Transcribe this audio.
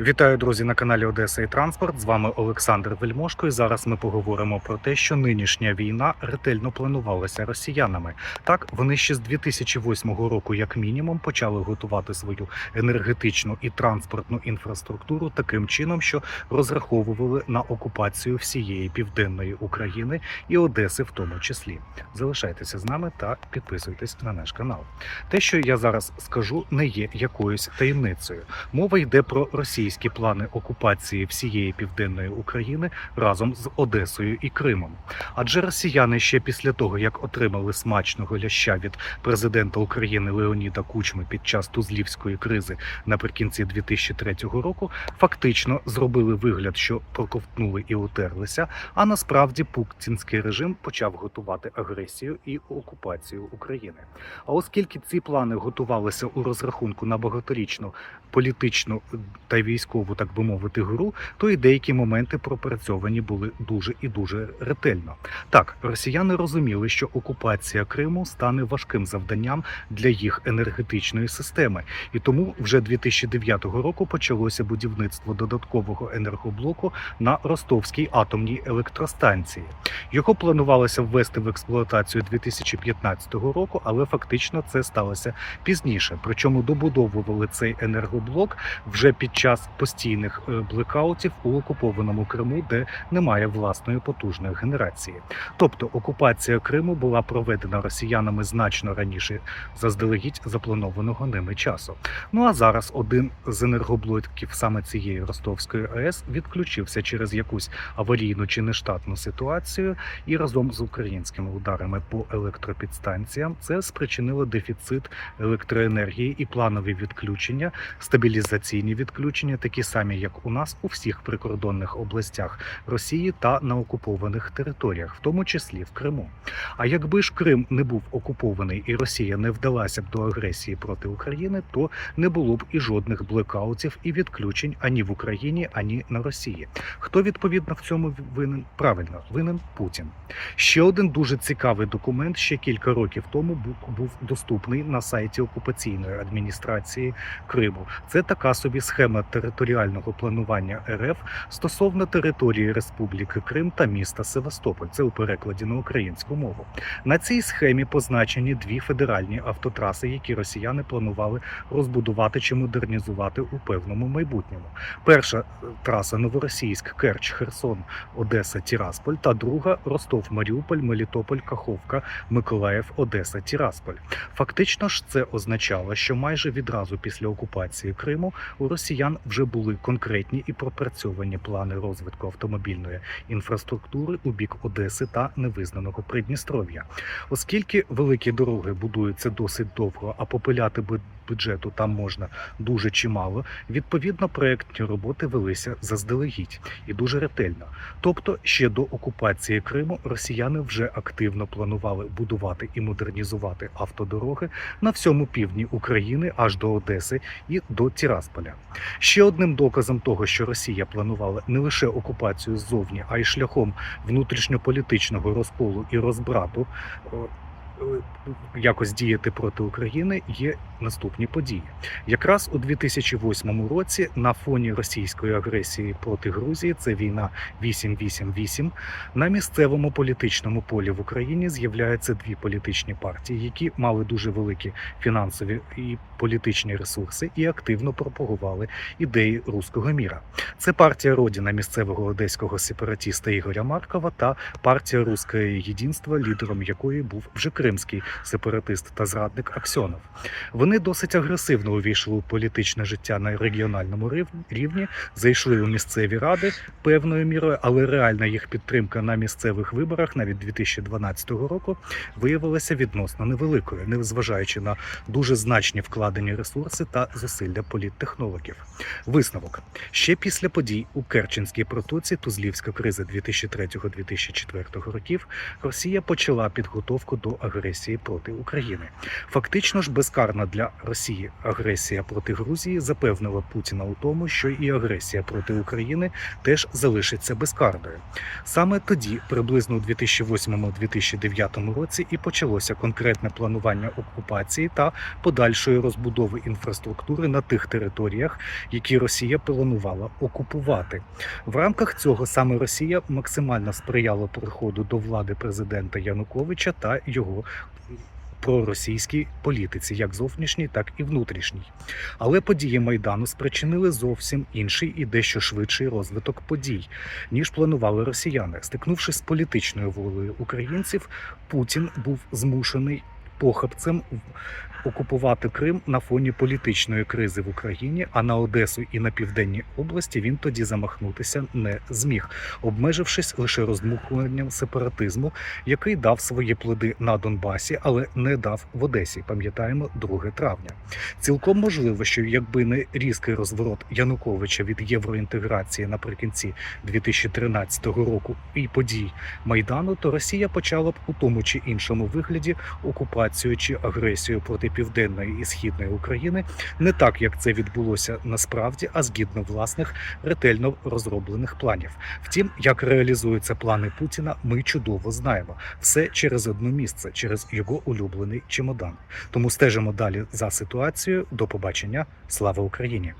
Вітаю, друзі, на каналі Одеса і Транспорт. З вами Олександр Вельмошко. І зараз ми поговоримо про те, що нинішня війна ретельно планувалася росіянами. Так, вони ще з 2008 року, як мінімум, почали готувати свою енергетичну і транспортну інфраструктуру таким чином, що розраховували на окупацію всієї південної України і Одеси, в тому числі. Залишайтеся з нами та підписуйтесь на наш канал. Те, що я зараз скажу, не є якоюсь таємницею. Мова йде про російські плани окупації всієї південної України разом з Одесою і Кримом. Адже росіяни ще після того, як отримали смачного ляща від президента України Леоніда Кучми під час тузлівської кризи наприкінці 2003 року, фактично зробили вигляд, що проковтнули і утерлися. А насправді путінський режим почав готувати агресію і окупацію України. А оскільки ці плани готувалися у розрахунку на багаторічну політичну та військову, так би мовити, гру, то і деякі моменти пропрацьовані були дуже і дуже ретельно. Так, росіяни розуміли, що окупація Криму стане важким завданням для їх енергетичної системи, і тому вже 2009 року почалося будівництво додаткового енергоблоку на Ростовській атомній електростанції. Його планувалося ввести в експлуатацію 2015 року, але фактично це сталося пізніше. Причому добудовували цей енергоблок вже під час постійних е, блекаутів у окупованому Криму, де немає власної потужної генерації. Тобто окупація Криму була проведена росіянами значно раніше заздалегідь запланованого ними часу. Ну а зараз один з енергоблоків саме цієї Ростовської АЕС відключився через якусь аварійну чи нештатну ситуацію, і разом з українськими ударами по електропідстанціям це спричинило дефіцит електроенергії і планові відключення, стабілізаційні відключення, такі самі, як у нас у всіх прикордонних областях Росії та на окупованих територіях, в тому числі в Криму. А якби ж Крим не був окупований і Росія не вдалася б до агресії проти України, то не було б і жодних блекаутів і відключень ані в Україні, ані на Росії. Хто відповідно в цьому винен? Правильно, винен Путін. Ще один дуже цікавий документ ще кілька років тому був доступний на сайті окупаційної адміністрації Криму. Це така собі схема територіального планування РФ стосовно території Республіки Крим та міста Севастополь. Це у перекладі на українську мову. На цій схемі позначені дві федеральні автотраси, які росіяни планували розбудувати чи модернізувати у певному майбутньому. Перша е, траса Новоросійськ, Керч, Херсон, Одеса, Тірасполь та друга Ростов, Маріуполь, Мелітополь, Каховка, Миколаїв, Одеса, Тірасполь. Фактично ж це означало, що майже відразу після окупації Криму у росіян вже були конкретні і пропрацьовані плани розвитку автомобільної інфраструктури у бік Одеси та невизнаного Придністров'я. Оскільки великі дороги будуються досить довго, а попиляти бюджету там можна дуже чимало, відповідно проектні роботи велися заздалегідь і дуже ретельно. Тобто, ще до окупації Криму росіяни вже активно планували будувати і модернізувати автодороги на всьому півдні України аж до Одеси і до Тірасполя. Ще одним доказом того, що Росія планувала не лише окупацію ззовні, а й шляхом внутрішньополітичного розколу і розбрату. Якось діяти проти України є наступні події. Якраз у 2008 році на фоні російської агресії проти Грузії, це війна 888, на місцевому політичному полі в Україні з'являються дві політичні партії, які мали дуже великі фінансові і політичні ресурси і активно пропагували ідеї руського міра. Це партія Родіна місцевого одеського сепаратіста Ігоря Маркова та партія Руське Єдинство, лідером якої був вже кримський сепаратист та зрадник Аксьонов. Вони досить агресивно увійшли у політичне життя на регіональному рівні, зайшли у місцеві ради певною мірою, але реальна їх підтримка на місцевих виборах навіть 2012 року виявилася відносно невеликою, незважаючи на дуже значні вкладені ресурси та зусилля політтехнологів. Висновок ще після подій у Керченській протоці Тузлівська криза 2003-2004 років Росія почала підготовку до агресії агресії проти України. Фактично ж безкарна для Росії агресія проти Грузії запевнила Путіна у тому, що і агресія проти України теж залишиться безкарною. Саме тоді, приблизно у 2008-2009 році, і почалося конкретне планування окупації та подальшої розбудови інфраструктури на тих територіях, які Росія планувала окупувати. В рамках цього саме Росія максимально сприяла приходу до влади президента Януковича та його проросійській політиці, як зовнішній, так і внутрішній. Але події майдану спричинили зовсім інший і дещо швидший розвиток подій, ніж планували росіяни. Стикнувшись з політичною волею українців, Путін був змушений похабцем окупувати Крим на фоні політичної кризи в Україні, а на Одесу і на південній області він тоді замахнутися не зміг, обмежившись лише роздмухуванням сепаратизму, який дав свої плоди на Донбасі, але не дав в Одесі. Пам'ятаємо 2 травня. Цілком можливо, що якби не різкий розворот Януковича від євроінтеграції наприкінці 2013 року і подій майдану, то Росія почала б у тому чи іншому вигляді окупацію чи агресію проти південної і східної України не так, як це відбулося насправді, а згідно власних ретельно розроблених планів. Втім, як реалізуються плани Путіна, ми чудово знаємо все через одне місце, через його улюблений чемодан. Тому стежимо далі за ситуацією. До побачення. Слава Україні!